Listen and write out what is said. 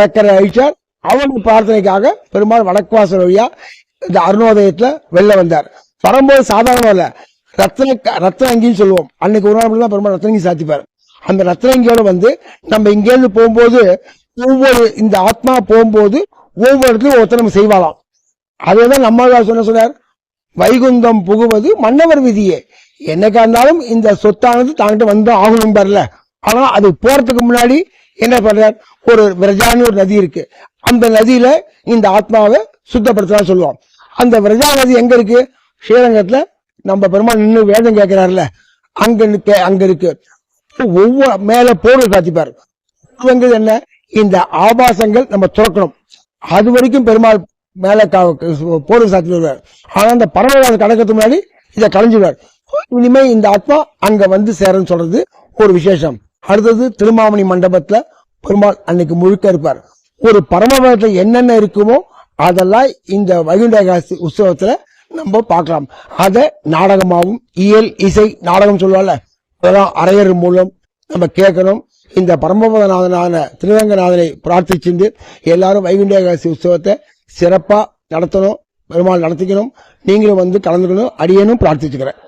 சக்கரை அழிச்சார். அவனுக்கு பிரார்த்தனைக்காக பெருமாள் வடக்குவாசல் வழியா இந்த அருணோதயத்துல வெளில வந்தார். வரும்போது சாதாரணம் இல்ல. ரத்ன ரத்னங்கின்னு சொல்லுவோம். அன்னைக்கு ஒரு நாள் தான் பெருமாள் ரத்னங்கி சாத்திப்பார். அந்த ரத்னங்கியோட வந்து நம்ம இங்கேருந்து போகும்போது ஒவ்வொரு இந்த ஆத்மா போகும்போது ஒவ்வொரு இடத்துலையும் ஒருத்தர் நம்ம செய்வாளாம். அதேதான் நம்ம சொன்ன சொன்னார். வைகுந்தம் புகுவது மன்னவர் விதியே. என்னைக்கா இருந்தாலும் இந்த சொத்தானது தாங்கிட்ட வந்து ஆகணும் பாருல ஆனா அது போறதுக்கு முன்னாடி என்ன பண்றார்? ஒரு விரஜான்னு ஒரு நதி இருக்கு. அந்த நதியில இந்த ஆத்மாவை சுத்தப்படுத்தலாம் சொல்லுவோம் அந்த விரஜா நதி எங்க இருக்கு? ஸ்ரீரங்கத்துல நம்ம பெருமாள் நின்று வேதம் கேட்கிறாருல அங்க அங்க இருக்கு. ஒவ்வொரு மேல போர்வை காத்திப்பார் போர்வைங்கிறது என்ன? இந்த ஆபாசங்கள் நம்ம துறக்கணும். அது வரைக்கும் பெருமாள் மேல போர்வை சாத்தி வருவார். ஆனா அந்த பரவாயில்ல கடக்கிறதுக்கு முன்னாடி இதை கலைஞ்சிடுவார். இனிமே இந்த ஆத்மா அங்க வந்து சேரன்னு சொல்றது ஒரு விசேஷம். அடுத்தது திருமாமணி மண்டபத்துல பெருமாள் அன்னைக்கு முழுக்க இருப்பார். ஒரு பரமபதத்தில் என்னென்ன இருக்குமோ அதெல்லாம் இந்த வைகுண்டகாசி உற்சவத்துல நம்ம பார்க்கலாம். அதை நாடகமாகவும் இயல் இசை நாடகம் சொல்லுவாங்கல்ல அதெல்லாம் அரையர் மூலம் நம்ம கேட்கணும். இந்த பரமபதநாதனான திருவேங்கநாதனை பிரார்த்திச்சிருந்து எல்லாரும் வைகுண்டகாசி உற்சவத்தை சிறப்பாக நடத்தணும் பெருமாள் நடத்திக்கணும். நீங்களும் வந்து கலந்துக்கணும் அடியேனும் பிரார்த்திச்சுக்கிறேன்.